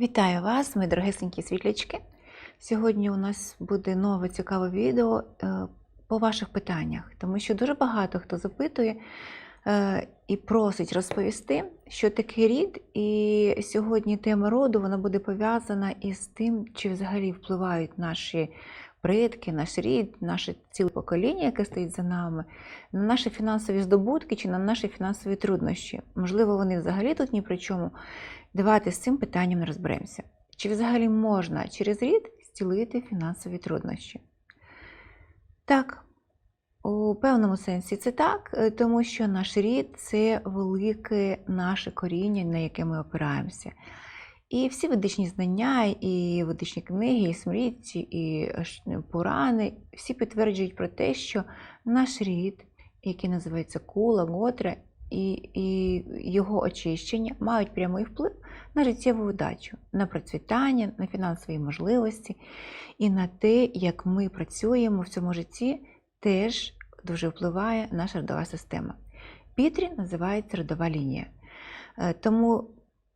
Вітаю вас, мої дорогесенькі світлячки. Сьогодні у нас буде нове цікаве відео е, по ваших питаннях, тому що дуже багато хто запитує е, і просить розповісти, що таке рід. І сьогодні тема роду вона буде пов'язана із тим, чи взагалі впливають наші предки, наш рід, наше ціле покоління, яке стоїть за нами, на наші фінансові здобутки чи на наші фінансові труднощі. Можливо, вони взагалі тут ні при чому. Давайте з цим питанням розберемося. Чи взагалі можна через рід зцілити фінансові труднощі? Так, у певному сенсі це так, е, тому що наш рід це велике наше коріння, на яке ми опираємося. І всі ведичні знання, і ведичні книги, і смрітці, і ш- Пурани, всі підтверджують про те, що наш рід, який називається Кула, Готра, і, і його очищення мають прямий вплив на життєву удачу, на процвітання, на фінансові можливості і на те, як ми працюємо в цьому житті, теж дуже впливає наша родова система. Пітрі називається родова лінія. Е, Тому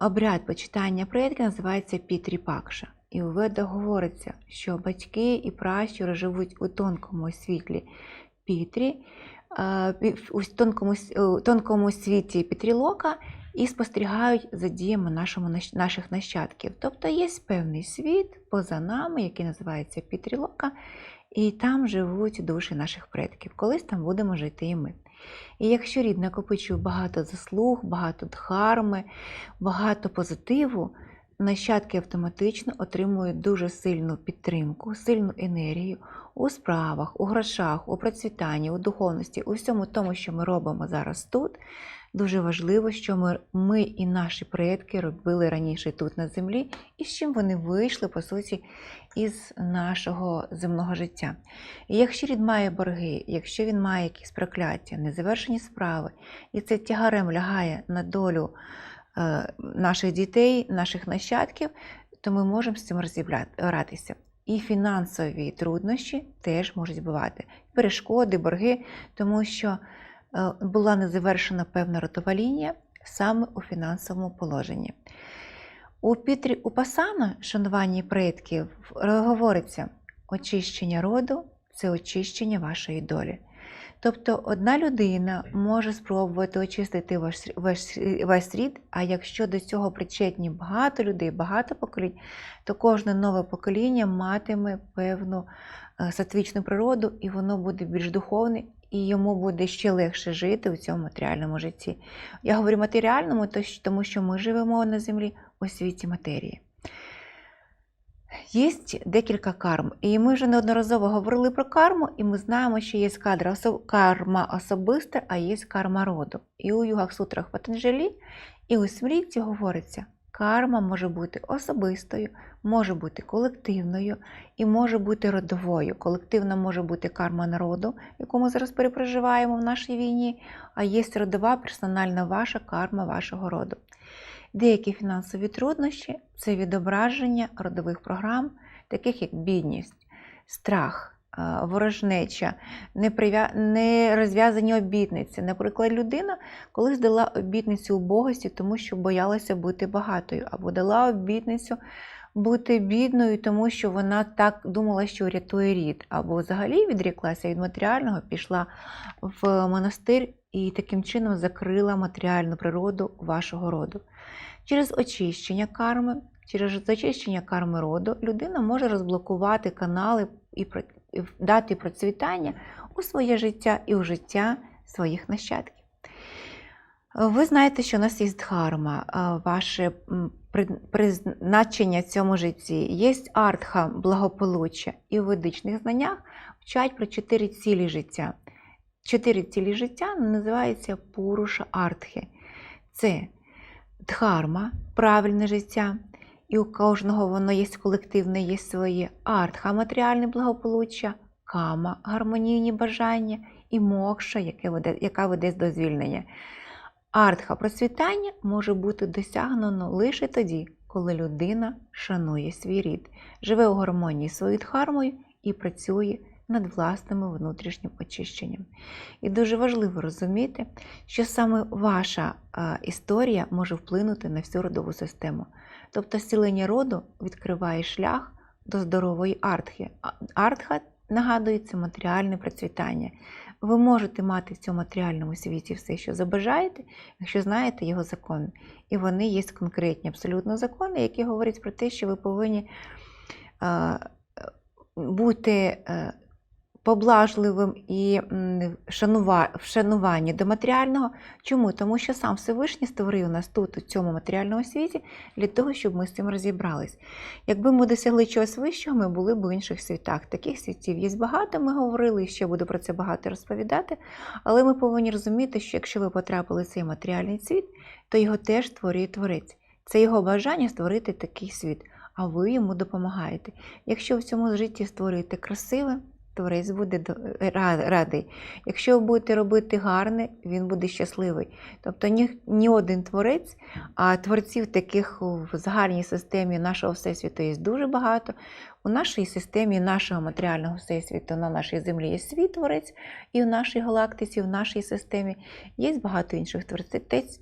обряд почитання предків називається Пітрі Пакша. І у ведах говориться, що батьки і пращури живуть у тонкому світлі Пітрі, е, у тонкому, тонкому світі Пітрілока і спостерігають за діями наших нащадків. Тобто є певний світ поза нами, який називається Пітрілока, і там живуть душі наших предків. Колись там будемо жити і ми. І якщо рід накопичує багато заслуг, багато дхарми, багато позитиву, нащадки автоматично отримують дуже сильну підтримку, сильну енергію у справах, у грошах, у процвітанні, у духовності, у всьому тому, що ми робимо зараз тут. Дуже важливо, що ми, ми і наші предки робили раніше тут на землі, і з чим вони вийшли, по суті, із нашого земного життя. І якщо рід має борги, якщо він має якісь прокляття, незавершені справи, і це тягарем лягає на долю е, наших дітей, наших нащадків, то ми можемо з цим розібратися. І фінансові труднощі теж можуть бувати. Перешкоди, борги, тому що е, була незавершена певна ротова лінія саме у фінансовому положенні. У Пітрі Упасана, шануванні предків, е, говориться, очищення роду це очищення вашої долі. Тобто одна людина може спробувати очистити ваш, ваш, весь рід, а якщо до цього причетні багато людей, багато поколінь, то кожне нове покоління матиме певну е, сатвічну природу, і воно буде більш духовне, і йому буде ще легше жити у цьому матеріальному житті. Я говорю матеріальному, тому що ми живемо на землі у світі матерії. Є декілька карм, і ми вже неодноразово говорили про карму, і ми знаємо, що є карма особиста, а є карма роду. І у югах сутрах Патанджелі, і у Смрітці говориться, карма може бути особистою, може бути колективною і може бути родовою. Колективна може бути карма народу, яку ми зараз перепроживаємо в нашій війні, а є родова персональна ваша карма вашого роду. Деякі фінансові труднощі це відображення родових програм, таких як бідність, страх, ворожнеча, неприв'я- нерозв'язані обітниці. Наприклад, людина колись дала обітницю убогості, тому що боялася бути багатою, або дала обітницю бути бідною, тому що вона так думала, що рятує рід, або взагалі відріклася від матеріального, пішла в монастир і таким чином закрила матеріальну природу вашого роду. Через очищення карми, через очищення карми роду людина може розблокувати канали і дати процвітання у своє життя і у життя своїх нащадків. Ви знаєте, що у нас є дхарма, ваше призначення в цьому житті. Є артха благополуччя. І у ведичних знаннях вчать про чотири цілі життя. Чотири цілі життя називаються Пуруша Артхи. Це дхарма, правильне життя, і у кожного воно є колективне, є своє артха, матеріальне благополуччя, кама, гармонійні бажання і мокша, яке веде, яка веде до звільнення. Артха процвітання може бути досягнено лише тоді, коли людина шанує свій рід, живе у гармонії своєю дхармою і працює над власним внутрішнім очищенням. І дуже важливо розуміти, що саме ваша історія може вплинути на всю родову систему. Тобто зцілення роду відкриває шлях до здорової артхи. Артха нагадує це матеріальне процвітання. Ви можете мати в цьому матеріальному світі все, що забажаєте, якщо знаєте його закони. І вони є конкретні абсолютно закони, які говорять про те, що ви повинні е, бути е, поблажливим і м, шанува- в шануванні до матеріального. Чому? Тому що сам Всевишній створив нас тут, у цьому матеріальному світі, для того, щоб ми з цим розібрались. Якби ми досягли чогось вищого, ми були б в інших світах. Таких світів є багато, ми говорили, і ще буду про це багато розповідати. Але ми повинні розуміти, що якщо ви потрапили в цей матеріальний світ, то його теж створює творець. Це його бажання створити такий світ, а ви йому допомагаєте. Якщо в цьому житті створюєте красиве, творець буде радий. Якщо ви будете робити гарне, він буде щасливий. Тобто ні, ні один творець, а творців таких в загальній системі нашого всесвіту є дуже багато. У нашій системі нашого матеріального всесвіту на нашій землі є свій творець, і у нашій галактиці, в нашій системі є багато інших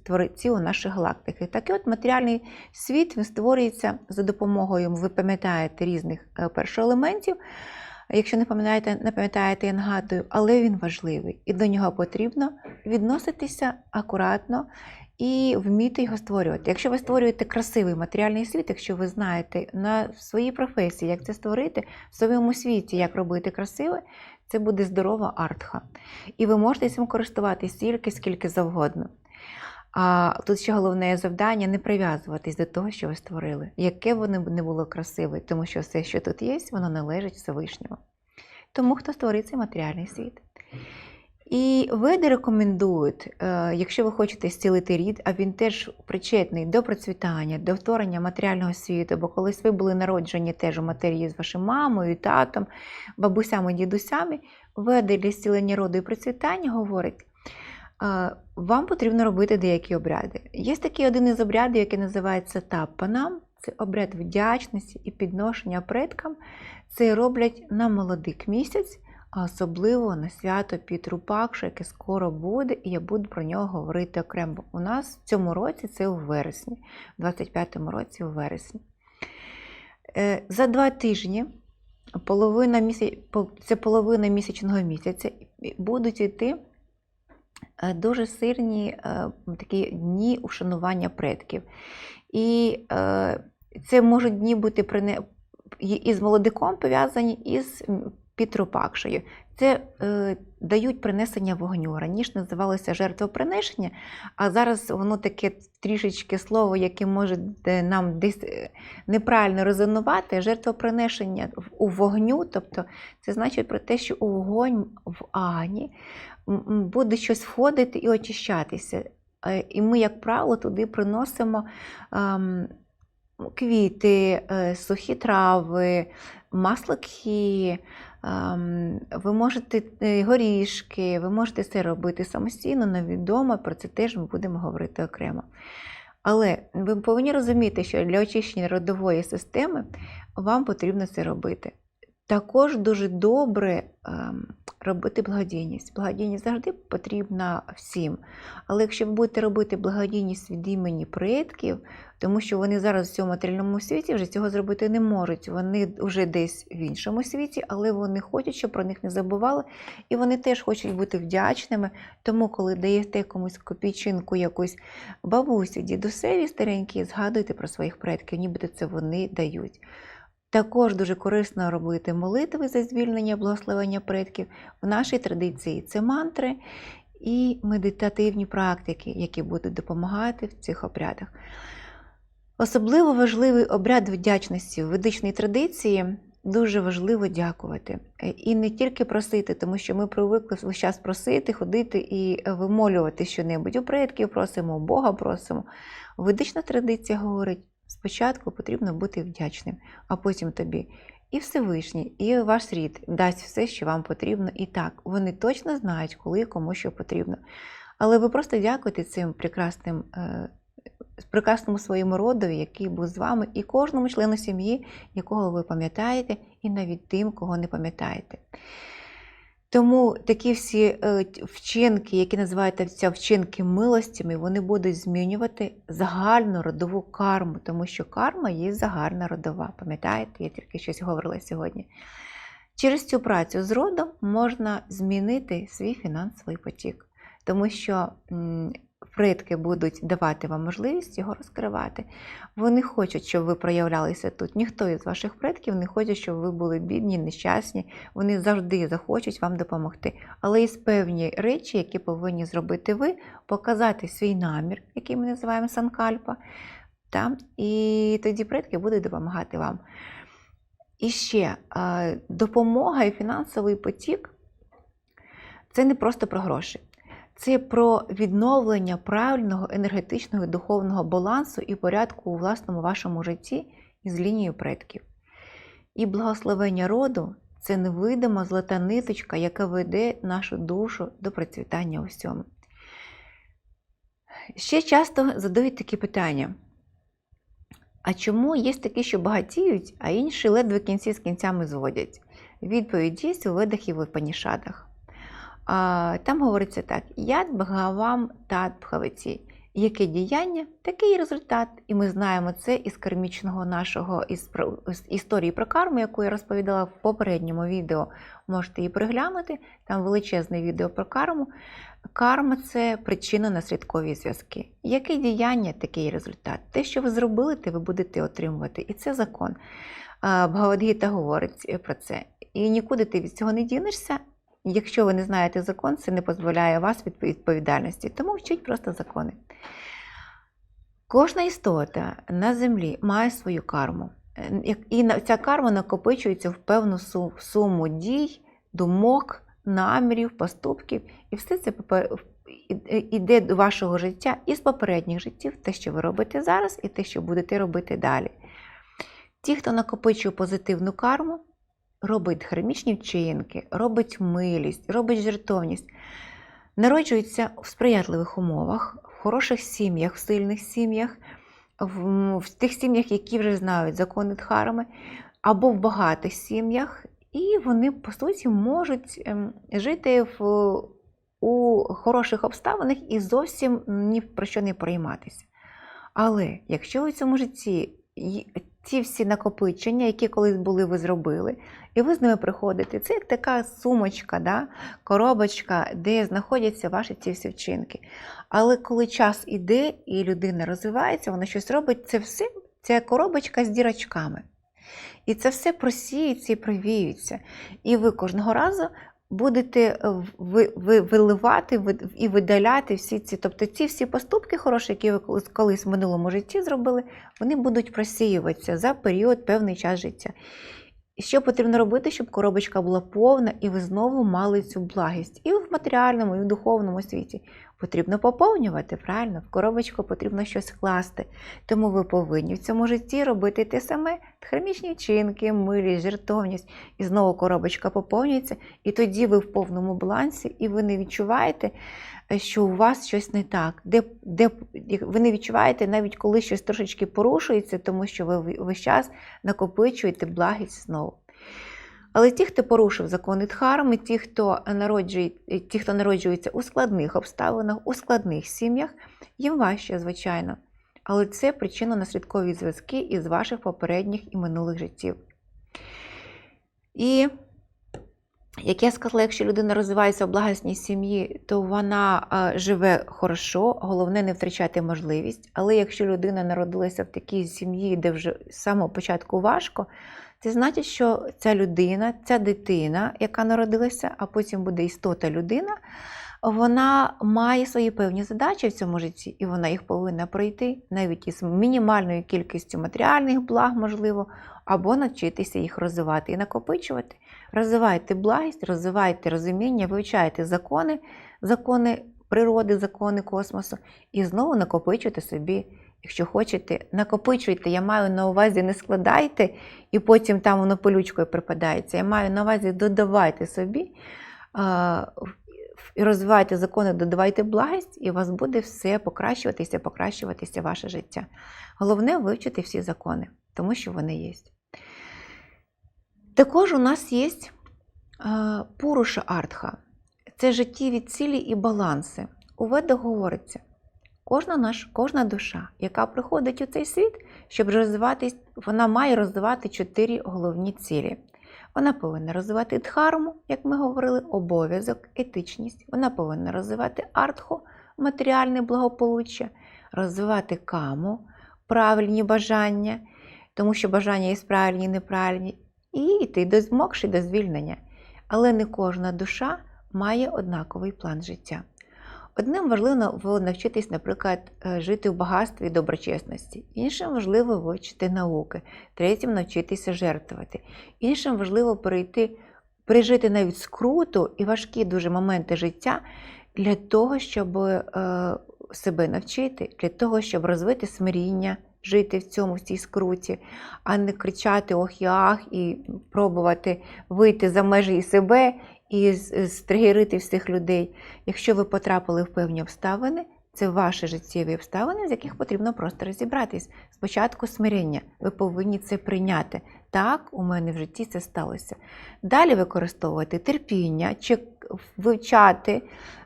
творців, у нашій галактики. Так і от матеріальний світ він створюється за допомогою, ви пам'ятаєте, різних е, першоелементів. Якщо не пам'ятаєте, не пам'ятаєте, я нагадую, але він важливий, і до нього потрібно відноситися акуратно і вміти його створювати. Якщо ви створюєте красивий матеріальний світ, якщо ви знаєте на своїй професії, як це створити, в своєму світі, як робити красиве, це буде здорова артха. І ви можете цим користуватися стільки, скільки завгодно. А тут ще головне завдання не прив'язуватись до того, що ви створили, яке воно не було красиве, тому що все, що тут є, воно належить Всевишньому. Тому хто створив цей матеріальний світ. І веди рекомендують, е, якщо ви хочете зцілити рід, а він теж причетний до процвітання, до вторгнення матеріального світу, бо колись ви були народжені теж у матерії з вашою мамою, татом, бабусями, дідусями, веди для зцілення роду і процвітання говорить, вам потрібно робити деякі обряди. Є такий один із обрядів, який називається таппанам. Це обряд вдячності і підношення предкам. Це роблять на молодик місяць, а особливо на свято Пітрупакша, яке скоро буде, і я буду про нього говорити окремо. У нас в цьому році це у вересні, в 25-му році у вересні. Е, За два тижні, половина місяць, це половина місячного місяця, будуть йти дуже сильні е, такі дні ушанування предків. І е, це можуть дні бути із молодиком пов'язані із Пітропакшею. Це е, дають принесення вогню. Раніше називалося жертвоприношення, а зараз воно таке трішечки слово, яке може нам десь е, неправильно резонувати. Жертвоприношення у вогню, тобто це значить про те, що у вогонь в м, буде щось входити і очищатися. Е, І ми, як правило, туди приносимо ем, квіти, е, сухі трави, маслоки, ем, ви можете е, горішки, ви можете це робити самостійно, невідомо, про це теж ми будемо говорити окремо. Але ви повинні розуміти, що для очищення родової системи вам потрібно це робити. Також дуже добре ем, робити благодійність. Благодійність завжди потрібна всім. Але якщо ви будете робити благодійність від імені предків, тому що вони зараз в цьому матеріальному світі вже цього зробити не можуть. Вони вже десь в іншому світі, але вони хочуть, щоб про них не забували, і вони теж хочуть бути вдячними. Тому, коли даєте комусь копійчинку, якусь бабусю, дідусеві старенькі, згадуйте про своїх предків, нібито це вони дають. Також дуже корисно робити молитви за звільнення, благословення предків. В нашій традиції це мантри і медитативні практики, які будуть допомагати в цих обрядах. Особливо важливий обряд вдячності в ведичній традиції. Дуже важливо дякувати. І не тільки просити, тому що ми привикли весь час просити, ходити і вимолювати щонебудь. У предків просимо, у Бога просимо. Ведична традиція говорить: спочатку потрібно бути вдячним, а потім тобі. І Всевишній, і ваш рід дасть все, що вам потрібно. І так, вони точно знають, коли кому що потрібно. Але ви просто дякуєте цим прекрасним, е, прекрасному своєму родові, який був з вами, і кожному члену сім'ї, якого ви пам'ятаєте, і навіть тим, кого не пам'ятаєте. Тому такі всі е, вчинки, які називаються вчинки милостями, вони будуть змінювати загальну родову карму, тому що карма є загальна родова. Пам'ятаєте, я тільки щось говорила сьогодні. Через цю працю з родом можна змінити свій фінансовий потік, тому що предки будуть давати вам можливість його розкривати. Вони хочуть, щоб ви проявлялися тут. Ніхто із ваших предків не хоче, щоб ви були бідні, нещасні. Вони завжди захочуть вам допомогти. Але є певні речі, які повинні зробити ви, показати свій намір, який ми називаємо санкальпа, та? і тоді предки будуть допомагати вам. І ще е, допомога і фінансовий потік це не просто про гроші. Це про відновлення правильного енергетичного і духовного балансу і порядку у власному вашому житті із лінією предків. І благословення роду це невидима золота ниточка, яка веде нашу душу до процвітання у всьому. Ще часто задають такі питання. А чому є такі, що багатіють, а інші ледве кінці з кінцями зводять? Відповідь є у ведах і в Панішадах. Там говориться так: яд бхагавам тат бхаваті. Яке діяння, такий результат. І ми знаємо це із кармічного нашого із, про- історії про карму, яку я розповідала в попередньому відео. Можете її переглянути. Там величезне відео про карму. Карма це причинно-наслідкові зв'язки. Яке діяння, такий результат. Те, що ви зробили, те ви будете отримувати. І це закон. А, Бхагавадгіта говорить про це. І нікуди ти від цього не дінешся. Якщо ви не знаєте закон, це не позбавляє вас від відповідальності. Тому вчіть просто закони. Кожна істота на землі має свою карму. І ця карма накопичується в певну суму дій, думок, намірів, поступків. І все це іде до вашого життя із попередніх життів, те, що ви робите зараз, і те, що будете робити далі. Ті, хто накопичує позитивну карму, робить хармічні вчинки, робить милість, робить жертовність, народжуються в сприятливих умовах, в хороших сім'ях, в сильних сім'ях, в, в тих сім'ях, які вже знають закони Дхарми, або в багатих сім'ях, і вони, по суті, можуть ем, жити в, у хороших обставинах і зовсім ні про що не прийматися. Але якщо в цьому житті ці всі накопичення, які колись були, ви зробили, і ви з ними приходите, це як така сумочка, да? коробочка, де знаходяться ваші ці всі вчинки. Але коли час іде і людина розвивається, вона щось робить, це все ця коробочка з дірочками. І це все просіється і провіюється. І ви кожного разу будете е, ви, ви, виливати і видаляти всі ці, тобто ці всі поступки хороші, які ви колись- колись в минулому житті зробили, вони будуть просіюватися за період певний час життя. Що потрібно робити, щоб коробочка була повна, і ви знову мали цю благість і в матеріальному, і в духовному світі. Потрібно поповнювати, правильно? В коробочку потрібно щось класти. Тому ви повинні в цьому житті робити те саме: хромічні вчинки, милість, жертовність. І знову коробочка поповнюється, і тоді ви в повному балансі, і ви не відчуваєте, е, що у вас щось не так. Де, де, ви не відчуваєте, навіть коли щось трошечки порушується, тому що ви весь час накопичуєте благість знову. Але ті, хто порушив закони Дхарми, ті, хто народжує, ті, хто народжується у складних обставинах, у складних сім'ях, їм важче, звичайно. Але це причинно-наслідкові зв'язки із ваших попередніх і минулих життів. І як я сказала, якщо людина розвивається в благосній сім'ї, то вона живе хорошо, головне не втрачати можливість. Але якщо людина народилася в такій сім'ї, де вже з самого початку важко, це значить, що ця людина, ця дитина, яка народилася, а потім буде істота людина, вона має свої певні задачі в цьому житті, і вона їх повинна пройти навіть із мінімальною кількістю матеріальних благ, можливо, або навчитися їх розвивати і накопичувати. Розвивайте благість, розвивайте розуміння, вивчайте закони, закони природи, закони космосу, і знову накопичуйте собі. Якщо хочете, накопичуйте, я маю на увазі, не складайте, і потім там воно пилючкою припадається. Я маю на увазі, додавайте собі і розвивайте закони, додавайте благість, і у вас буде все покращуватися, покращуватися ваше життя. Головне вивчити всі закони, тому що вони є. Також у нас є Пуруша артха це життєві цілі і баланси. У ведах говориться, кожна наш, кожна душа, яка приходить у цей світ, щоб розвиватись, вона має розвивати чотири головні цілі. Вона повинна розвивати дхарму, як ми говорили, обов'язок, етичність. Вона повинна розвивати артху, матеріальне благополуччя, розвивати каму, правильні бажання, тому що бажання є правильні і неправильні, і йти до мокші, до звільнення. Але не кожна душа має однаковий план життя. Одним важливо навчитись, наприклад, е, жити в багатстві і доброчесності, іншим важливо вивчити науки, третім навчитися жертвувати, іншим важливо перейти, пережити навіть скруту і важкі дуже моменти життя для того, щоб е, себе навчити, для того, щоб розвити смиріння, жити в цьому, в цій скруті, а не кричати ох і ах і пробувати вийти за межі себе і стригерити всіх людей. Якщо ви потрапили в певні обставини, це ваші життєві обставини, з яких потрібно просто розібратись. Спочатку смирення, ви повинні це прийняти. Так, у мене в житті це сталося. Далі використовувати терпіння, чи вивчати,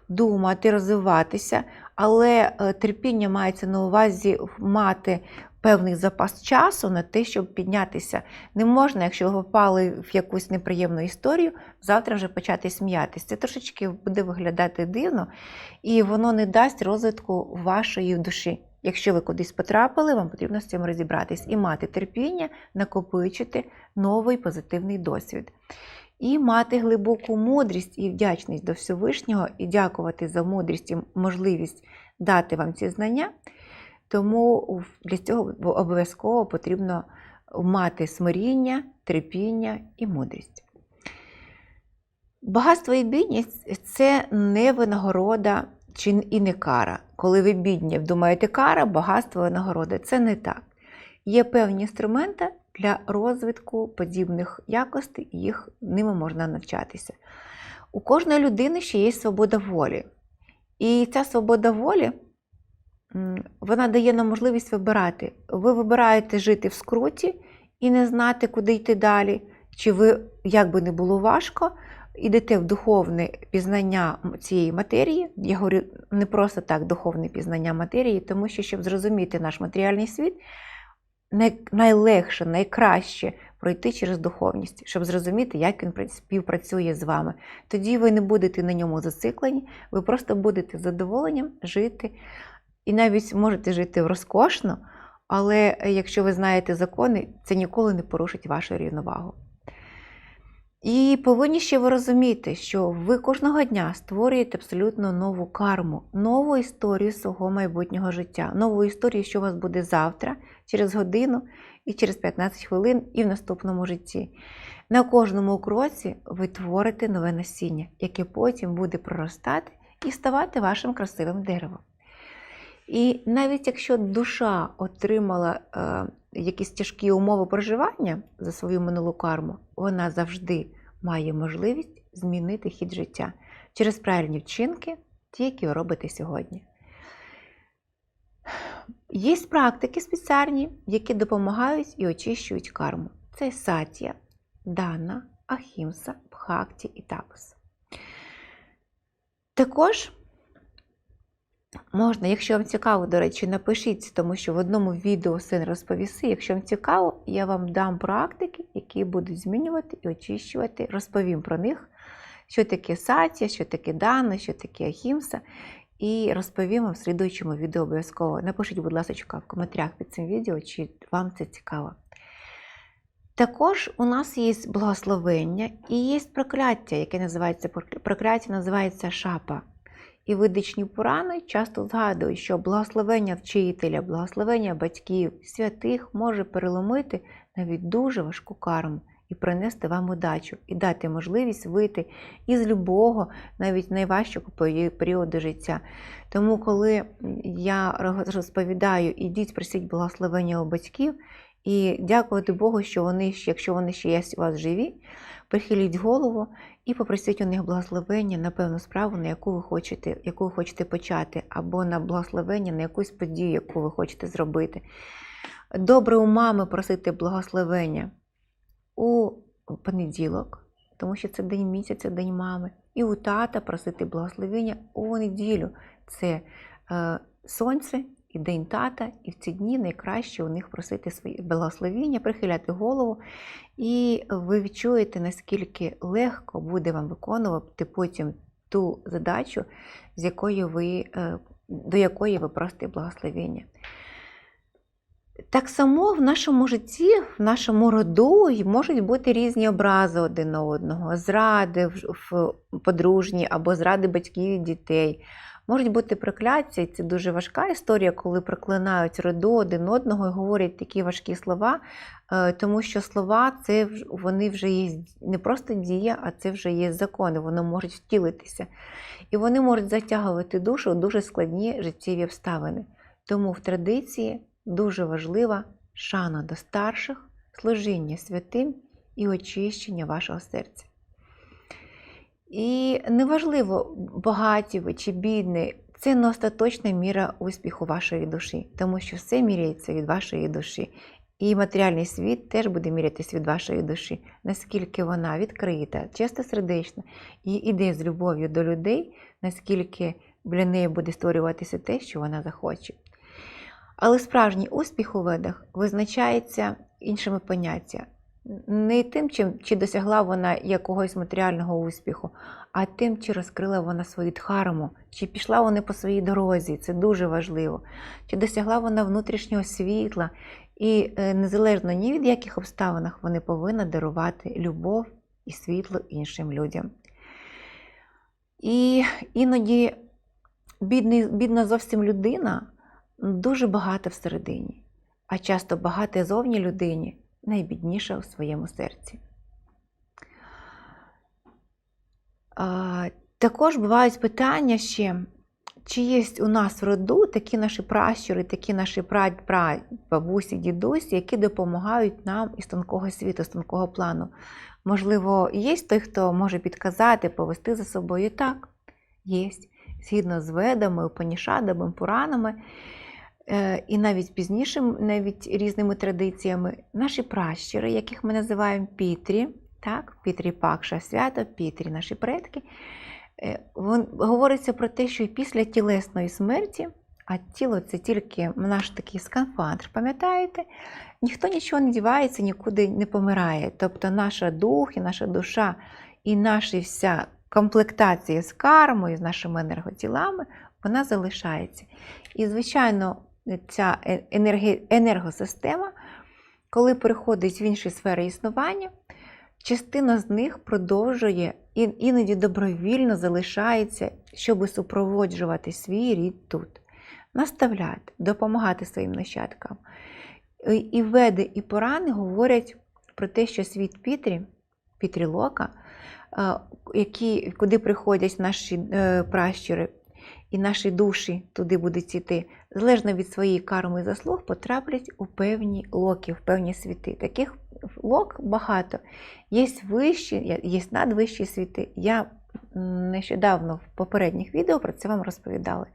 думати, розвиватися, але е, терпіння мається на увазі мати певний запас часу на те, щоб піднятися. Не можна, якщо ви попали в якусь неприємну історію, завтра вже почати сміятися. Це трошечки буде виглядати дивно, і воно не дасть розвитку вашої душі. Якщо ви кудись потрапили, вам потрібно з цим розібратись і мати терпіння, накопичити новий позитивний досвід. І мати глибоку мудрість і вдячність до Всевишнього, і дякувати за мудрість і можливість дати вам ці знання. Тому для цього обов'язково потрібно мати смиріння, терпіння і мудрість. Багатство і бідність це не винагорода чи і не кара. Коли ви бідні, думаєте, кара, багатство і нагорода. Це не так. Є певні інструменти для розвитку подібних якостей, їх ними можна навчатися. У кожної людини ще є свобода волі. І ця свобода волі вона дає нам можливість вибирати. Ви вибираєте жити в скруті і не знати, куди йти далі. Чи ви, як би не було важко, йдете в духовне пізнання цієї матерії. Я говорю не просто так духовне пізнання матерії, тому що, щоб зрозуміти наш матеріальний світ, найлегше, найкраще пройти через духовність, щоб зрозуміти, як він співпрацює з вами. Тоді ви не будете на ньому зациклені, ви просто будете задоволенням жити. І навіть можете жити розкошно, але якщо ви знаєте закони, це ніколи не порушить вашу рівновагу. І повинні ще ви розуміти, що ви кожного дня створюєте абсолютно нову карму, нову історію свого майбутнього життя, нову історію, що у вас буде завтра, через годину і через 15 хвилин, і в наступному житті. На кожному кроці ви творите нове насіння, яке потім буде проростати і ставати вашим красивим деревом. І навіть якщо душа отримала е, якісь тяжкі умови проживання за свою минулу карму, вона завжди має можливість змінити хід життя через правильні вчинки, ті, які ви робите сьогодні. Є практики спеціальні, які допомагають і очищують карму. Це сатія, дана, ахімса, бхакті і тапас. Також Можна, якщо вам цікаво, до речі, напишіть, тому що в одному відео син розповіси. Якщо вам цікаво, я вам дам практики, які будуть змінювати і очищувати, розповім про них, що таке сатія, що таке дана, що таке ахімса. І розповім вам в слідуючому відео обов'язково. Напишіть, будь ласка, в коментарях під цим відео, чи вам це цікаво. Також у нас є благословення і є прокляття, яке називається прокляття називається шапа. І ведичні Пурани часто згадують, що благословення вчителя, благословення батьків, святих може переломити навіть дуже важку карму і принести вам удачу, і дати можливість вийти із любого, навіть найважчого періоду життя. Тому, коли я розповідаю, ідіть, просіть благословення у батьків, і дякувати Богу, що вони, якщо вони ще є у вас живі, прихиліть голову і попросіть у них благословення на певну справу, на яку ви хочете, яку ви хочете почати, або на благословення на якусь подію, яку ви хочете зробити. Добре у мами просити благословення у понеділок, тому що це день місяця, день мами. І у тата просити благословення у неділю. Це е, сонце і день тата, і в ці дні найкраще у них просити свої благословіння, прихиляти голову. І ви відчуєте, наскільки легко буде вам виконувати потім ту задачу, з якою ви, е, до якої ви просите благословення. Так само в нашому житті, в нашому роду можуть бути різні образи один на одного, зради в подружній або зради батьків і дітей. Можуть бути прокляття, і це дуже важка історія, коли проклинають роду один одного і говорять такі важкі слова, е, тому що слова це вони вже є не просто дія, а це вже є закони, воно може втілитися. І вони можуть затягувати душу у дуже складні життєві обставини. Тому в традиції дуже важлива шана до старших, служіння святим і очищення вашого серця. І неважливо, багаті ви чи бідні, це не остаточна міра успіху вашої душі, тому що все міряється від вашої душі. І матеріальний світ теж буде мірятись від вашої душі, наскільки вона відкрита, чистосердечна і йде з любов'ю до людей, наскільки для неї буде створюватися те, що вона захоче. Але справжній успіх у ведах визначається іншими поняттями. Не тим, чим, чи досягла вона якогось матеріального успіху, а тим, чи розкрила вона свою дхарму, чи пішла вона по своїй дорозі, це дуже важливо, чи досягла вона внутрішнього світла, і е, незалежно ні від яких обставинах вони повинні дарувати любов і світло іншим людям. І іноді бідний, бідна зовсім людина дуже багата всередині, а часто багата зовні людині найбідніша у своєму серці. Також бувають питання ще, чи є у нас в роду такі наші пращури, такі наші бабусі, дідусі, які допомагають нам із тонкого світу, з тонкого плану. Можливо, є той, хто може підказати, повести за собою так. Є. Згідно з ведами, упанішадами, пуранами, і навіть пізніше, навіть різними традиціями, наші пращури, яких ми називаємо Пітрі, так, Пітрі Пакша, свято, Пітрі, наші предки. Е, вон- Говориться про те, що і після тілесної смерті, а тіло це тільки наш такий скафандр, пам'ятаєте? Ніхто нічого не дівається, нікуди не помирає. Тобто наша дух і наша душа, і наша вся комплектація з кармою, з нашими енерготілами, вона залишається. І, звичайно, ця е- енергосистема, коли переходить в інші сфери існування, частина з них продовжує і іноді добровільно залишається, щоб супроводжувати свій рід тут, наставляти, допомагати своїм нащадкам. І- веди, і порани говорять про те, що світ Пітрі, Пітрілока, які, куди приходять наші е, пращури і наші душі туди будуть йти, залежно від своєї карми і заслуг, потраплять у певні локи, в певні світи. Таких лок багато. Є вищі, є надвищі світи. Я нещодавно в попередніх відео про це вам розповідала.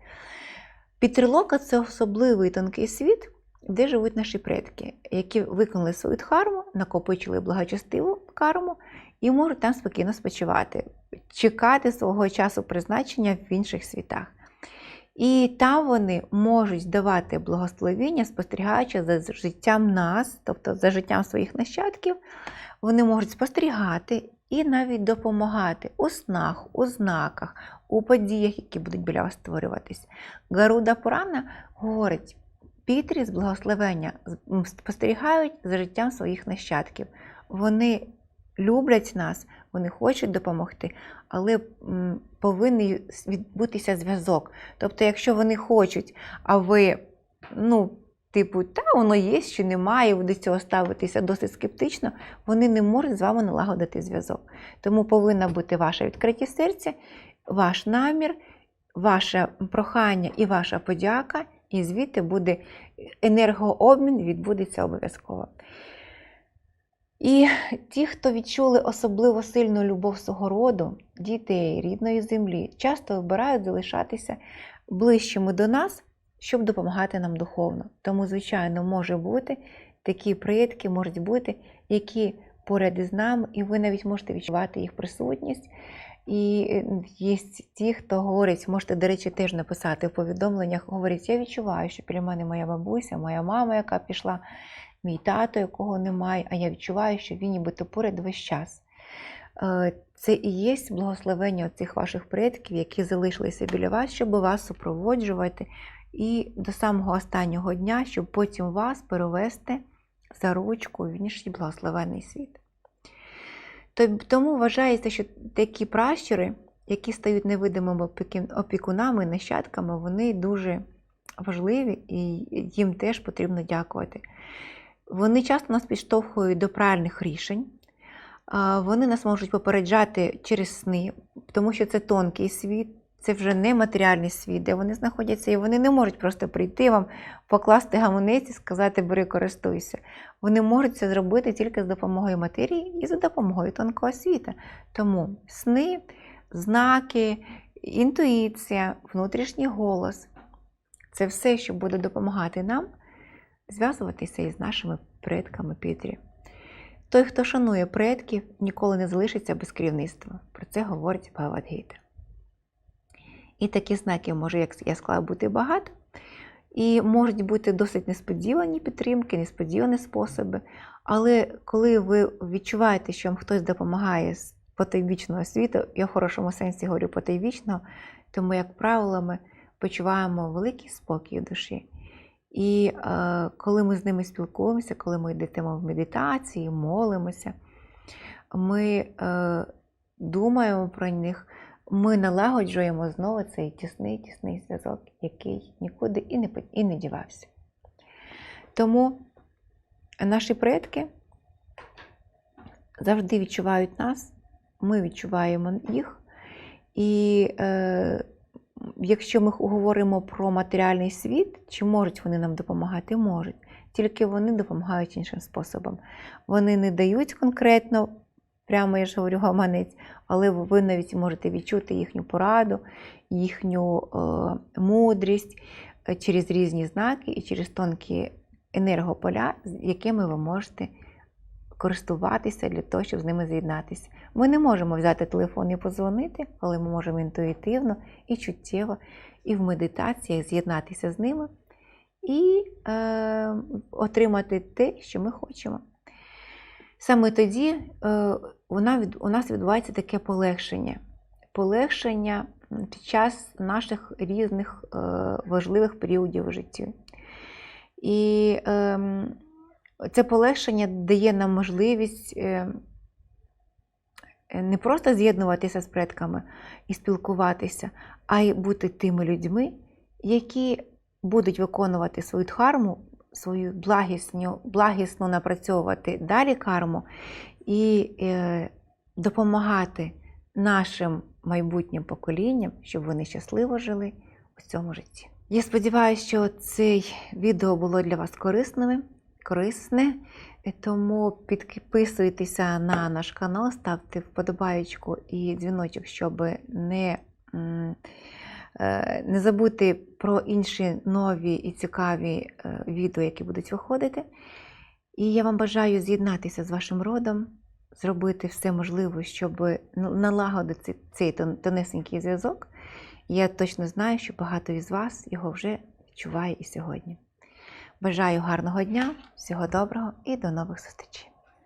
Пітрилока це особливий тонкий світ, де живуть наші предки, які виконали свою дхарму, накопичили благочестиву карму і можуть там спокійно спочивати, чекати свого часу призначення в інших світах. І там вони можуть давати благословіння, спостерігаючи за життям нас, тобто за життям своїх нащадків, вони можуть спостерігати і навіть допомагати у снах, у знаках, у подіях, які будуть біля вас створюватись. Гаруда Пурана говорить, Пітрі з благословення спостерігають за життям своїх нащадків. Вони люблять нас, вони хочуть допомогти, але повинен відбутися зв'язок. Тобто, якщо вони хочуть, а ви, ну, типу, та воно є, що немає, ви до цього ставитеся досить скептично, вони не можуть з вами налагодити зв'язок. Тому повинна бути ваша відкритість серця, ваш намір, ваше прохання і ваша подяка, і звідти буде енергообмін, відбудеться обов'язково. І ті, хто відчули особливо сильну любов свого роду, дітей, рідної землі, часто обирають залишатися ближчими до нас, щоб допомагати нам духовно. Тому, звичайно, може бути такі предки, можуть бути, які поряд із нами, і ви навіть можете відчувати їх присутність. І е, є ті, хто говорить, можете, до речі, теж написати в повідомленнях, говорить, я відчуваю, що біля мене моя бабуся, моя мама, яка пішла, мій тато, якого немає, а я відчуваю, що він нібито поряд весь час. Е, Це і є благословення цих ваших предків, які залишилися біля вас, щоб вас супроводжувати і до самого останнього дня, щоб потім вас перевести за ручку в інший благословенний світ. Тому вважається, що такі пращури, які стають невидимими опікунами, нащадками, вони дуже важливі і їм теж потрібно дякувати. Вони часто нас підштовхують до правильних рішень. Вони нас можуть попереджати через сни, тому що це тонкий світ, це вже не матеріальний світ, де вони знаходяться, і вони не можуть просто прийти вам, покласти гаманець і сказати бери, користуйся. Вони можуть це зробити тільки з допомогою матерії і за допомогою тонкого світа. Тому сни, знаки, інтуїція, внутрішній голос це все, що буде допомагати нам зв'язуватися із нашими предками Пітрі. Той, хто шанує предків, ніколи не залишиться без керівництва. Про це говорить Бхагавадгіта. І такі знаки може, як я сказала, бути багато. І можуть бути досить несподівані підтримки, несподівані способи. Але коли ви відчуваєте, що вам хтось допомагає з потойбічного світу, я в хорошому сенсі говорю потойбічного, тому, як правило, ми почуваємо великий спокій у душі. І е, коли ми з ними спілкуємося, коли ми йдемо в медитації, молимося, ми е, думаємо про них, ми налагоджуємо знову цей тісний тісний зв'язок, який нікуди і не, і не дівався. Тому наші предки завжди відчувають нас, ми відчуваємо їх. І е, якщо ми говоримо про матеріальний світ, чи можуть вони нам допомагати? Можуть. Тільки вони допомагають іншим способом. Вони не дають конкретно, прямо я ж говорю, гаманець, але ви навіть можете відчути їхню пораду, їхню е, мудрість е, через різні знаки і через тонкі енергополя, з якими ви можете користуватися для того, щоб з ними з'єднатися. Ми не можемо взяти телефон і подзвонити, але ми можемо інтуїтивно і чуттєво, і в медитаціях з'єднатися з ними і е, отримати те, що ми хочемо. Саме тоді е, у нас відбувається таке полегшення. Полегшення під час наших різних е, важливих періодів в житті. І е, це полегшення дає нам можливість е, не просто з'єднуватися з предками і спілкуватися, а й бути тими людьми, які будуть виконувати свою дхарму, свою благісну, благісно напрацьовувати далі карму і е, допомагати нашим майбутнім поколінням, щоб вони щасливо жили у цьому житті. Я сподіваюся, що це відео було для вас корисним, корисне. Тому підписуйтеся на наш канал, ставте вподобаєчку і дзвіночок, щоб не, е, не забути про інші нові і цікаві е, відео, які будуть виходити. І я вам бажаю з'єднатися з вашим родом, зробити все можливе, щоб налагодити цей тонесенький зв'язок. Я точно знаю, що багато із вас його вже відчуває і сьогодні. Бажаю гарного дня, всього доброго і до нових зустрічей!